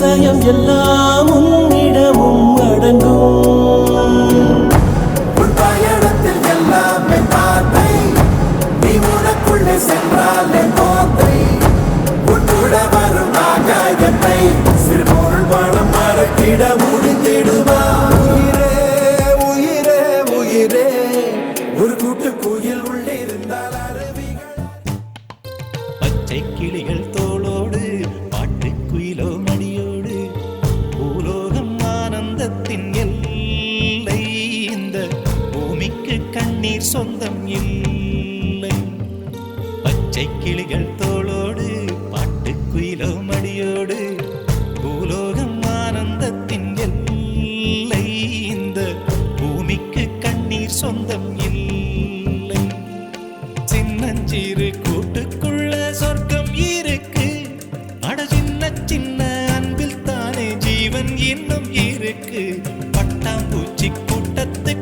I am your love.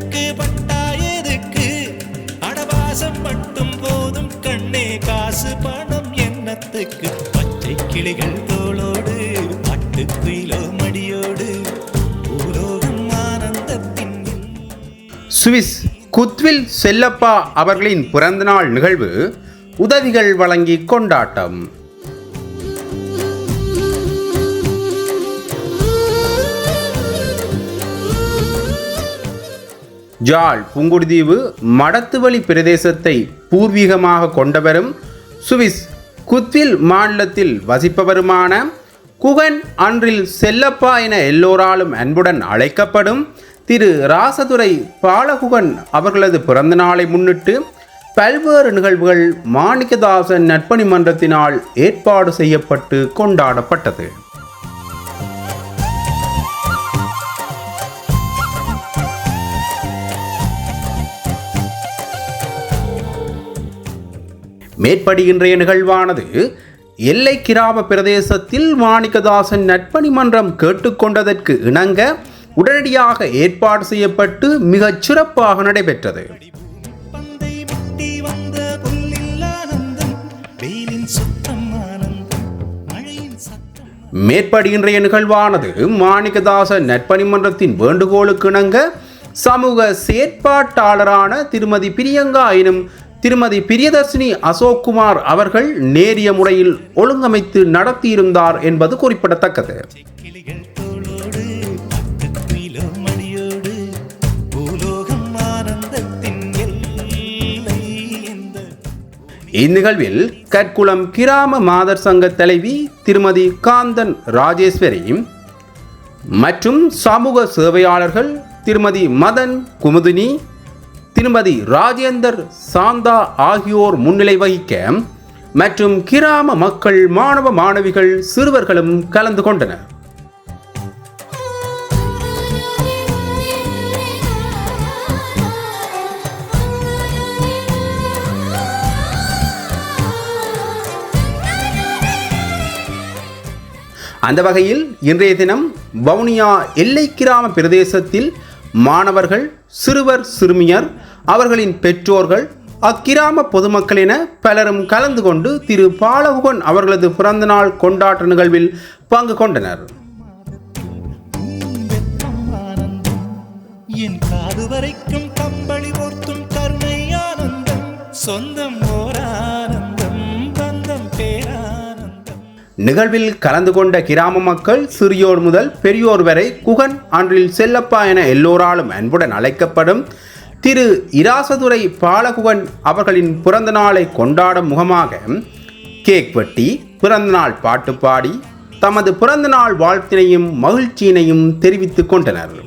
எதுக்கு பட்டா எதுக்கு? அடவாசம் மட்டும் போதும் கண்ணே காசு பணம் எண்ணத்துக்கு பச்சை கிளிகள் தோளோடு பட்டுக்குயிலோ மடியோடு பூலோகம் ஆனந்தத்தின் சுவிஸ் குத்வில் செல்லப்பா அவர்களின் பிறந்தநாள் நிகழ்வு உதவிகள் வழங்கி கொண்டாட்டம். ஜாழ் புங்குடுதீவு மடத்துவழி பிரதேசத்தை பூர்வீகமாக கொண்டவரும் சுவிஸ் குத்வில் மாநிலத்தில் வசிப்பவருமான குகன் அன்றில் செல்லப்பா என எல்லோராலும் அன்புடன் அழைக்கப்படும் திரு ராசதுரை பாலகுகன் அவர்களது பிறந்த நாளை முன்னிட்டு பல்வேறு நிகழ்வுகள் மாணிக்கதாசன் நட்பணி மன்றத்தினால் ஏற்பாடு செய்யப்பட்டு கொண்டாடப்பட்டது. மேற்படி இன்றைய நிகழ்வானது எல்லை கிராம பிரதேசத்தில் மாணிக்கதாசன் நட்பணி மன்றம் கேட்டுக்கொண்டதற்கு இணங்க உடனடியாக ஏற்பாடு செய்யப்பட்டு மிகச் சிறப்பாக நடைபெற்றது. பந்தை முட்டி வந்த புல்லில் ஆனந்தம் வெயிலின் சுத்தம் ஆனந்தம் மழையின் சத்தம் மேற்படி இன்றைய நிகழ்வானது மாணிக்கதாசன் நட்பணி மன்றத்தின் வேண்டுகோளுக்கு இணங்க சமூக செயற்பாட்டாளரான திருமதி பிரியங்கா எனும் திருமதி பிரியதர்ஷினி அசோக்குமார் அவர்கள் நேரிய முறையில் ஒழுங்கமைத்து நடத்தியிருந்தார் என்பது குறிப்பிடத்தக்கது. இந்நிகழ்வில் கற்குளம் கிராம மாதர் சங்க தலைவி திருமதி காந்தன் ராஜேஸ்வரி மற்றும் சமூக சேவையாளர்கள் திருமதி மதன் குமுதினி திருமதி ராஜேந்தர் சாந்தா ஆகியோர் முன்னிலை வகிக்க மற்றும் கிராம மக்கள் மாணவ மாணவிகள் சிறுவர்களும் கலந்து கொண்டனர். அந்த வகையில் இன்றைய தினம் வவுனியா எல்லை கிராம பிரதேசத்தில் மாணவர்கள் சிறுவர் சிறுமியர் அவர்களின் பெற்றோர்கள் அக்கிராம பொதுமக்கள் என பலரும் கலந்து கொண்டு திரு பாலகுகன் அவர்களது பிறந்தநாள் கொண்டாட்ட நிகழ்வில் பங்கு கொண்டனர். சொந்தம் நிகழ்வில் கலந்து கொண்ட கிராம மக்கள் சிறியோர் முதல் பெரியோர் வரை குகன் ஆன்றில் செல்லப்பா என எல்லோராலும் அன்புடன் அழைக்கப்படும் திரு இராசதுரை பாலகுகன் அவர்களின் பிறந்த நாளை கொண்டாடும் முகமாக கேக் வெட்டி பிறந்தநாள் பாட்டு பாடி தமது பிறந்தநாள் வாழ்த்தினையும் மகிழ்ச்சியினையும் தெரிவித்துக் கொண்டனர்.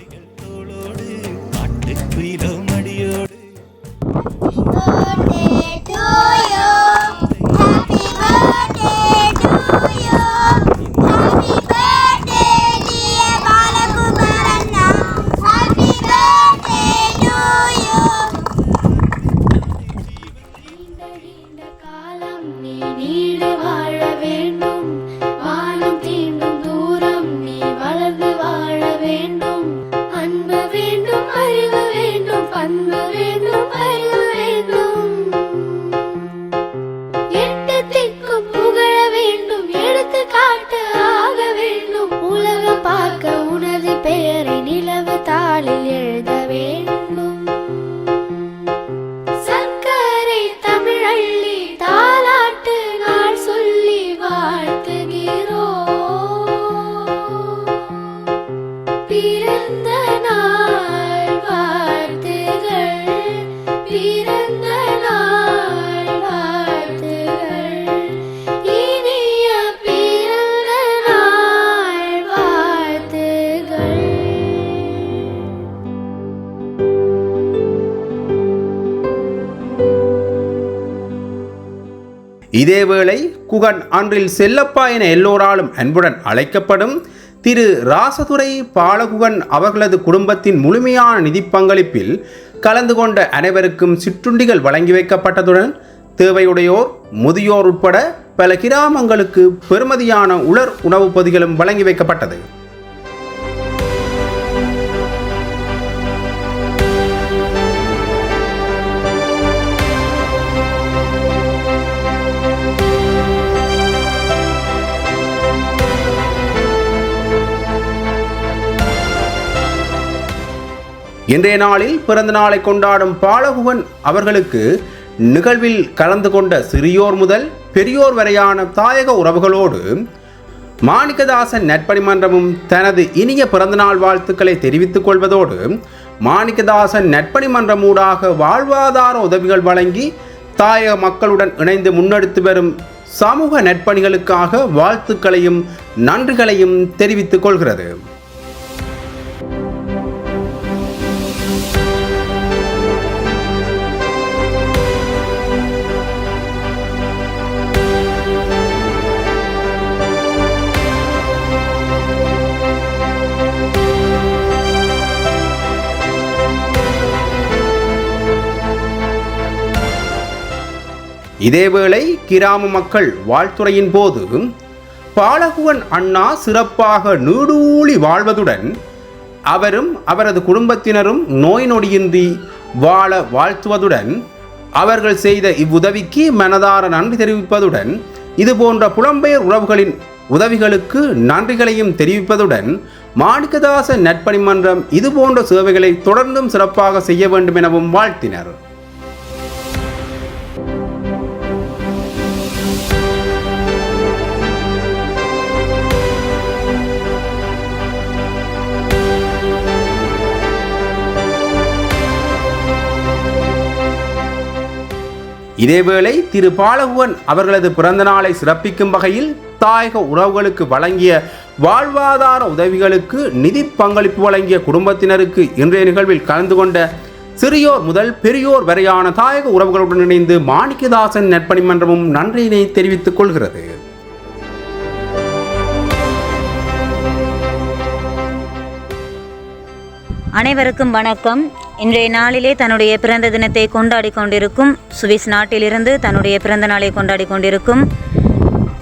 இதேவேளை குகன் அன்றில் செல்லப்பா என எல்லோராலும் அன்புடன் அழைக்கப்படும் திரு ராசதுரை பாலகுகன் அவர்களது குடும்பத்தின் முழுமையான நிதி பங்களிப்பில் கலந்து கொண்ட அனைவருக்கும் சிற்றுண்டிகள் வழங்கி வைக்கப்பட்டதுடன் தேவையுடையோர் முதியோர் உட்பட பல கிராமங்களுக்கு பெறுமதியான உலர் உணவுப் பொதிகளும் வழங்கி வைக்கப்பட்டது. இன்றைய நாளில் பிறந்த நாளை கொண்டாடும் பாலகுகன் அவர்களுக்கு நிகழ்வில் கலந்து கொண்ட சிறியோர் முதல் பெரியோர் வரையான தாயக உறவுகளோடு மாணிக்கதாசன் நட்பணி மன்றமும் தனது இனிய பிறந்தநாள் வாழ்த்துக்களை தெரிவித்துக் கொள்வதோடு மாணிக்கதாசன் நட்பணி மன்றம் ஊடாக வாழ்வாதார உதவிகள் வழங்கி தாயக மக்களுடன் இணைந்து முன்னெடுத்து வரும் சமூக நட்பணிகளுக்காக வாழ்த்துக்களையும் நன்றிகளையும் தெரிவித்துக் கொள்கிறது. இதேவேளை கிராம மக்கள் வாழ்த்துறையின் போது பாலகுவன் அண்ணா சிறப்பாக நீடூழி வாழ்வதுடன் அவரும் அவரது குடும்பத்தினரும் நோய் நொடியின்றி வாழ வாழ்த்துவதுடன் அவர்கள் செய்த இவ்வுதவிக்கு மனதார நன்றி தெரிவிப்பதுடன் இதுபோன்ற புலம்பெயர் உறவுகளின் உதவிகளுக்கு நன்றிகளையும் தெரிவிப்பதுடன் மாணிக்கதாச நட்பணிமன்றம் இதுபோன்ற சேவைகளை தொடர்ந்தும் சிறப்பாக செய்ய வேண்டும் எனவும் வாழ்த்தினர். இதேவேளை திரு பாலகுவன் அவர்களது பிறந்த நாளை சிறப்பிக்கும் வகையில் தாயக உறவுகளுக்கு வழங்கிய வாழ்வாதார உதவிகளுக்கு நிதி பங்களிப்பு வழங்கிய குடும்பத்தினருக்கு இன்றைய நிகழ்வில் கலந்து கொண்ட சிறியோர் முதல் பெரியோர் வரையான தாயக உறவுகளுடன் இணைந்து மாணிக்கதாசன் நெற்பணி மன்றமும் நன்றியினை தெரிவித்துக் கொள்கிறது. அனைவருக்கும் வணக்கம். இன்றைய நாளிலே தன்னுடைய பிறந்த தினத்தை கொண்டாடி கொண்டிருக்கும் சுவிஸ் நாட்டிலிருந்து தன்னுடைய பிறந்த நாளை கொண்டாடி கொண்டிருக்கும்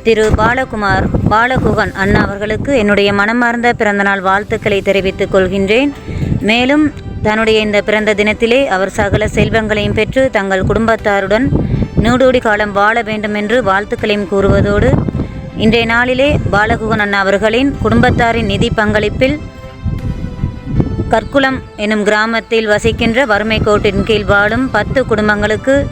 திரு பாலகுமார் பாலகுகன் அண்ணா அவர்களுக்கு என்னுடைய மனமார்ந்த பிறந்தநாள் வாழ்த்துக்களை தெரிவித்துக் கொள்கின்றேன். மேலும் தன்னுடைய இந்த பிறந்த தினத்திலே அவர் சகல செல்வங்களையும் பெற்று தங்கள் குடும்பத்தாருடன் நீடூடி காலம் வாழ வேண்டும் என்று வாழ்த்துக்களையும் கூறுவதோடு இன்றைய நாளிலே பாலகுகன் அண்ணா அவர்களின் குடும்பத்தாரின் நிதி பங்களிப்பில் கற்குளம் எனும் கிராமத்தில் வசிக்கின்ற வறுமை கோட்டின் கீழ் வாழும் பத்து குடும்பங்களுக்கு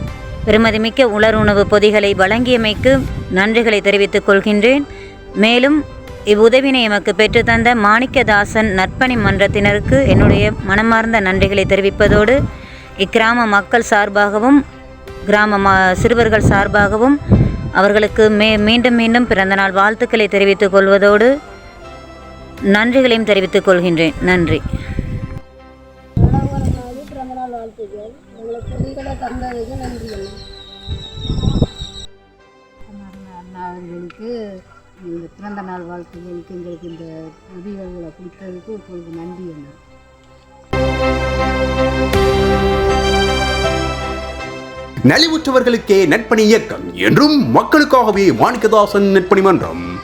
பெருமதிமிக்க உலர் உணவு பொதிகளை வழங்கியமைக்கு நன்றிகளை தெரிவித்துக் கொள்கின்றேன். மேலும் இவ்வுதவினை எமக்கு பெற்றுத்தந்த மாணிக்கதாசன் நற்பணி மன்றத்தினருக்கு என்னுடைய மனமார்ந்த நன்றிகளை தெரிவிப்பதோடு இக்கிராம மக்கள் சார்பாகவும் கிராம ம- சிறுவர்கள் சார்பாகவும் அவர்களுக்கு மே மீண்டும் மீண்டும் பிறந்தநாள் வாழ்த்துக்களை தெரிவித்துக் கொள்வதோடு நன்றிகளையும் தெரிவித்துக் கொள்கின்றேன். நன்றி. தந்ததுக்கு நன்றி அண்ணா. அவர்களுக்கு இந்த பிறந்த நாள் வாழ்த்துக்களுக்கு எங்களுக்கு இந்த உதவிகளை கொடுத்ததுக்கு உங்களுக்கு நன்றி அண்ணா. நலிவுற்றவர்களுக்கே நட்பணி இயக்கம் என்றும் மக்களுக்காகவே மாணிக்கதாசன் நட்பணி மன்றம்.